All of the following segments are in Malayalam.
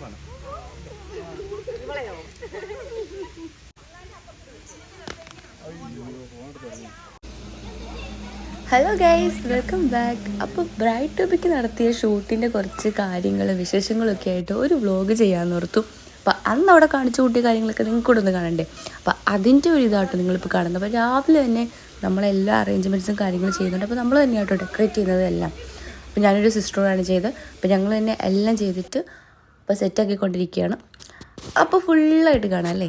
സാധനം ഹലോ ഗൈസ് വെൽക്കം ബാക്ക് അപ്പോൾ ബ്രൈറ്റ് ടോപ്പിക്ക് നടത്തിയ ഷൂട്ടിന്റെ കുറച്ച് കാര്യങ്ങൾ വിശേഷങ്ങളൊക്കെ ആയിട്ട് ഒരു വ്ളോഗ് ചെയ്യാമെന്ന് ഓർത്തു. അപ്പോൾ അന്ന് അവിടെ കാണിച്ചു കൂട്ടിയ കാര്യങ്ങളൊക്കെ നിങ്ങൾക്ക് കൂടെ ഒന്ന് കാണണ്ടേ? അപ്പോൾ അതിന്റെ ഒരു ഇതാട്ടോ നിങ്ങളിപ്പോൾ കാണുന്നത്. അപ്പോൾ രാവിലെ തന്നെ നമ്മളെല്ലാ അറേഞ്ച്മെന്റ്സും കാര്യങ്ങളും ചെയ്യുന്നുണ്ട് അപ്പോൾ നമ്മൾ തന്നെയാട്ടോ ഡെക്കറേറ്റ് ചെയ്യുന്നത് എല്ലാം. അപ്പോൾ ഞാനൊരു സിസ്റ്ററോടാണ് ചെയ്തത്. അപ്പോൾ ഞങ്ങൾ തന്നെ എല്ലാം ചെയ്തിട്ട് അപ്പോൾ സെറ്റാക്കിക്കൊണ്ടിരിക്കുകയാണ് അപ്പോൾ ഫുള്ളായിട്ട് കാണാം അല്ലേ?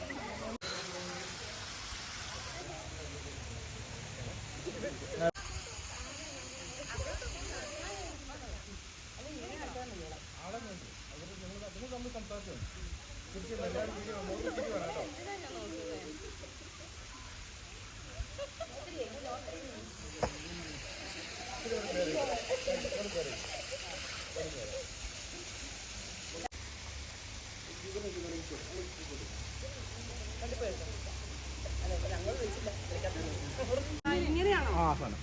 സാധനം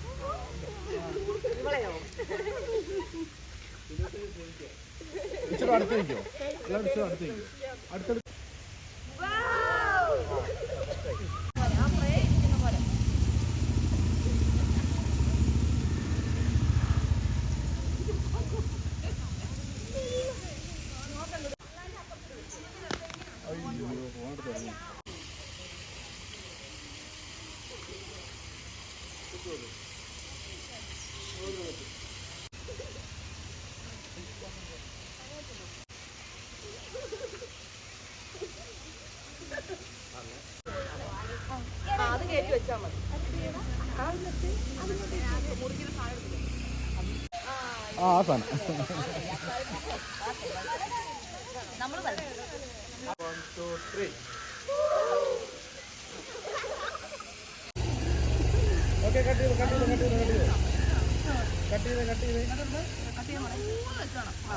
ഇച്ചിരി അടുത്ത് നിൽക്കോ. അടുത്ത് നിൽക്കോ. അടുത്തടുത്ത് വെച്ചാൽ മതി. ആ ആ സാധനം. നമ്മൾ one two three okay cut ചെയ്ത് കട്ട് ചെയ്ത് കട്ട് ചെയ്ത് കട്ട് ചെയ്ത്. കട്ട് ചെയ്ത് കട്ട് ചെയ്ത്. ആ.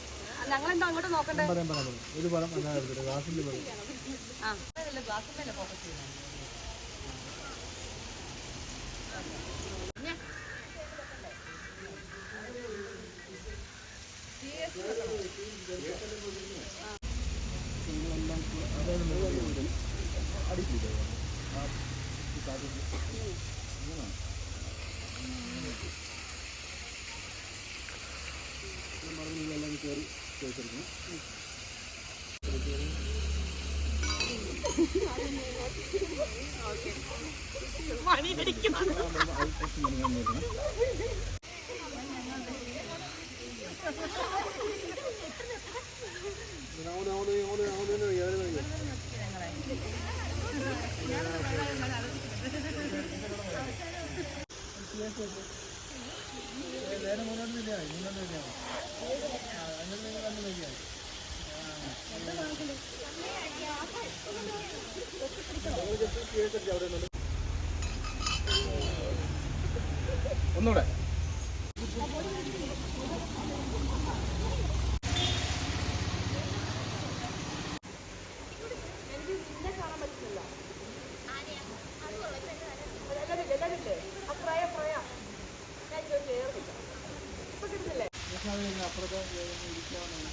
പൊക്കി അങ്ങോട്ട് നോക്കണ്ടേ? ഒരു പടം ഗ്ലാസ് നോക്കണം ആ. മുട്ടിച്ച് ഒരുപാട് പിടിച്ചു ആ ഓക്കെ ഞങ്ങളെന്താ അങ്ങോട്ട് നോക്കണ്ടേ പറയാം പറയാം പറയാം നേരെ മുന്നോട്ട് തന്നെയാണ് ഒന്നുകൂടെ. അപ്പുറത്തെ ഇരിക്കാവുന്ന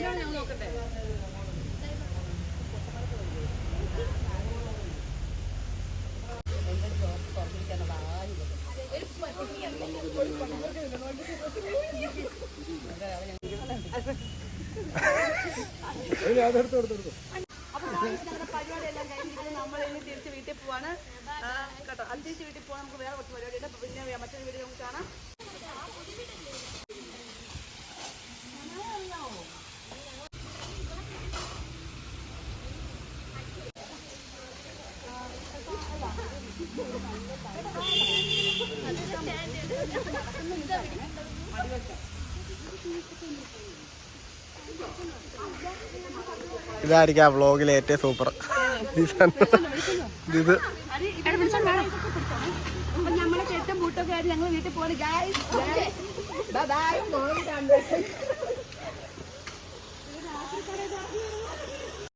ഞാൻ നോക്കട്ടെ എല്ലാം കഴിഞ്ഞിട്ട് നമ്മൾ ഇനി തിരിച്ച് വീട്ടിൽ പോവാണ് കേട്ടോ അത് തിരിച്ച് വീട്ടിൽ നമുക്ക് വേറെ കുറച്ച് പരിപാടിയുണ്ട് പിന്നെ മറ്റൊരു വീഡിയോ നമുക്ക് കാണാം ഇതായിരിക്കും ആ വ്ളോഗിലെ ഏറ്റവും സൂപ്പർ ഇത്. ഞങ്ങൾ വീട്ടിൽ ബൈ